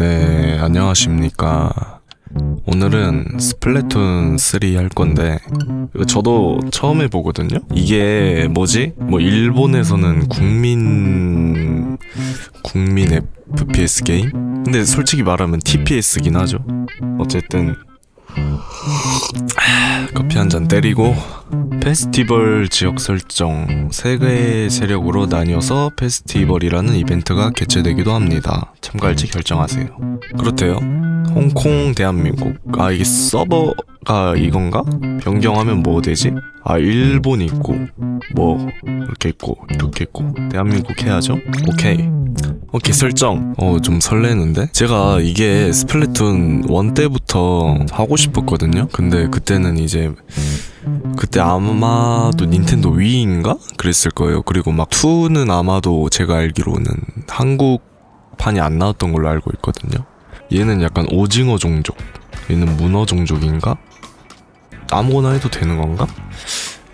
네, 안녕하십니까. 오늘은 스플래툰 3 할 건데 저도 처음 해보거든요. 이게 뭐지? 뭐 일본에서는 국민 국민 FPS 게임? 근데 솔직히 말하면 TPS긴 하죠. 어쨌든 아, 커피 한 잔 때리고 페스티벌 지역 설정 세 개의 세력으로 나뉘어서 페스티벌이라는 이벤트가 개최되기도 합니다. 참가할지 결정하세요. 그렇대요. 홍콩, 대한민국. 아 이게 서버가 이건가? 변경하면 뭐 되지? 아 일본 있고 뭐 이렇게 있고 이렇게 있고 대한민국 해야죠. 오케이. 오케이 설정. 어 좀 설레는데? 제가 이게 스플래툰 1 때부터 하고 싶었거든요. 근데 그때는 이제 그때 아마도 닌텐도 위인가 그랬을 거예요. 그리고 막 2는 아마도 제가 알기로는 한국판이 안 나왔던 걸로 알고 있거든요. 얘는 약간 오징어 종족. 얘는 문어 종족인가? 아무거나 해도 되는 건가?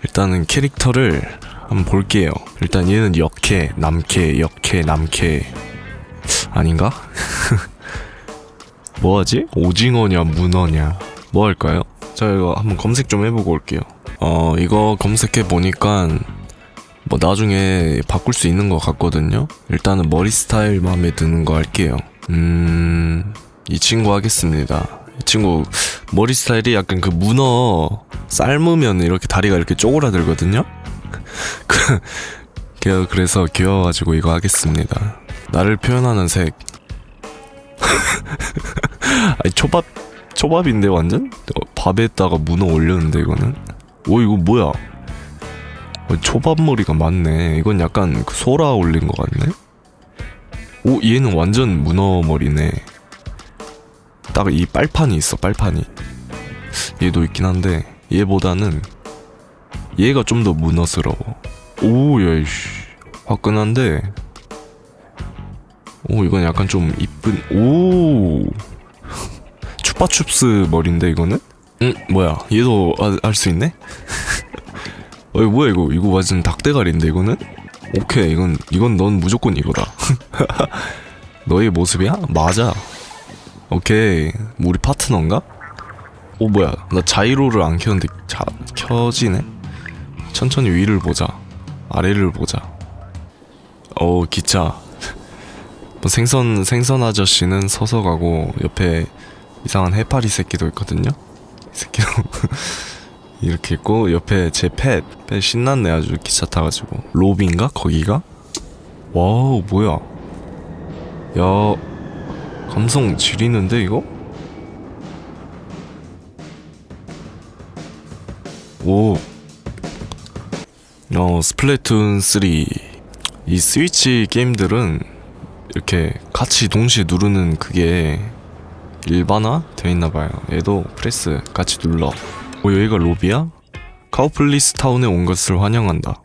일단은 캐릭터를 한번 볼게요. 일단 얘는 역캐, 남캐, 역캐, 남캐 아닌가? 뭐하지? 오징어냐, 문어냐? 뭐 할까요? 자 이거 한번 검색 좀 해보고 올게요. 어 이거 검색해 보니까 뭐 나중에 바꿀 수 있는 것 같거든요. 일단은 머리 스타일 마음에 드는 거 할게요. 음, 이 친구 하겠습니다. 이 친구 머리 스타일이 약간 그 문어 삶으면 이렇게 다리가 이렇게 쪼그라들거든요. 그 그- 그래서 귀여워가지고 이거 하겠습니다. 나를 표현하는 색. 아니 초밥 초밥인데 완전 어, 밥에다가 문어 올렸는데 이거는. 오 이거 뭐야? 어, 초밥 머리가 많네. 이건 약간 그 소라 올린 것 같네. 오 얘는 완전 문어 머리네. 딱 이 빨판이 있어 빨판이. 얘도 있긴 한데 얘보다는 얘가 좀 더 문어스러워. 오, 야 이씨. 화끈한데. 오, 이건 약간 좀 이쁜, 오. 추파춥스 머리인데, 이거는? 응, 뭐야. 얘도 알수 있네? 어, 이거 뭐야, 이거. 이거 완전 닭대가리인데, 이거는? 오케이, 이건, 이건 넌 무조건 이거다. 너의 모습이야? 맞아. 오케이. 뭐 우리 파트너인가? 오, 뭐야. 나 자이로를 안 켰는데, 자, 켜지네? 천천히 위를 보자. 아래를 보자. 어 기차. 뭐 생선 생선 아저씨는 서서 가고 옆에 이상한 해파리 새끼도 있거든요. 이 새끼도 이렇게 있고 옆에 제 펫. 펫 신났네 아주 기차 타가지고. 로비인가 거기가? 와우 뭐야? 야 감성 지리는데 이거? 오 어, 스플래툰 3. 이 스위치 게임들은 이렇게 같이 동시에 누르는 그게 일반화 되어 있나 봐요. 얘도 프레스 같이 눌러. 오, 여기가 로비야? 카우플리스 타운에 온 것을 환영한다.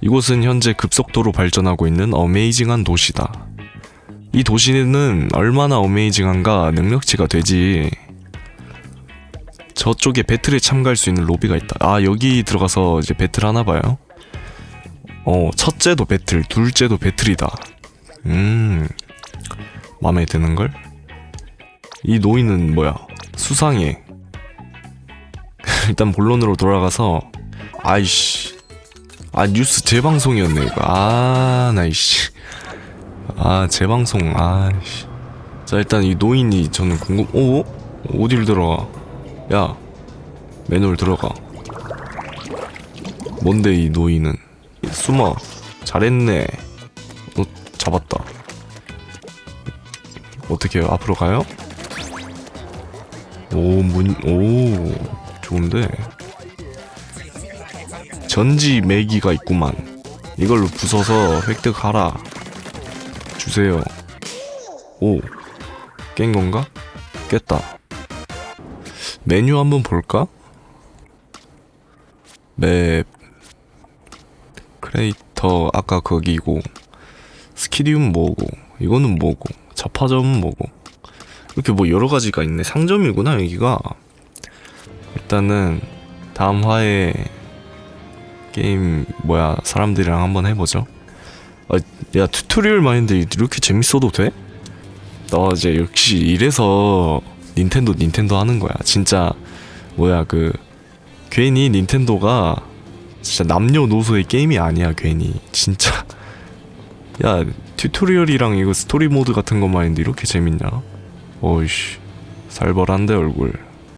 이곳은 현재 급속도로 발전하고 있는 어메이징한 도시다. 이 도시는 얼마나 어메이징한가 능력치가 되지. 저쪽에 배틀에 참가할 수 있는 로비가 있다. 아 여기 들어가서 이제 배틀 하나 봐요. 어 첫째도 배틀, 둘째도 배틀이다. 음 마음에 드는 걸? 이 노인은 뭐야? 수상해. 일단 본론으로 돌아가서 아이씨. 아 뉴스 재방송이었네 이거. 아 나이씨. 아 재방송 아이씨. 자 일단 이 노인이 저는 궁금 오 어딜 들어가? 야 매뉴얼 들어가. 뭔데 이 노인은? 숨어. 잘했네. 어 잡았다. 어떻게 해요? 앞으로 가요? 오 문 오 좋은데. 전지 매기가 있구만. 이걸로 부숴서 획득하라. 주세요. 오 깬 건가? 깼다. 메뉴 한번 볼까? 맵. 크레이터 아까 거기고. 스키디움 뭐고? 이거는 뭐고? 자파점은 뭐고 이렇게 뭐 여러 가지가 있네 상점이구나 여기가 일단은 다음 화에 게임 뭐야 사람들이랑 한번 해보죠 아, 야 튜토리얼 마인드 이렇게 재밌어도 돼? 너 이제 역시 이래서 닌텐도 닌텐도 하는 거야. 진짜 뭐야 그 괜히 닌텐도가 진짜 남녀노소의 게임이 아니야 괜히 진짜 야 튜토리얼이랑 이거 스토리 모드 같은 것만 했는데 이렇게 재밌냐? 어이씨 살벌한데 얼굴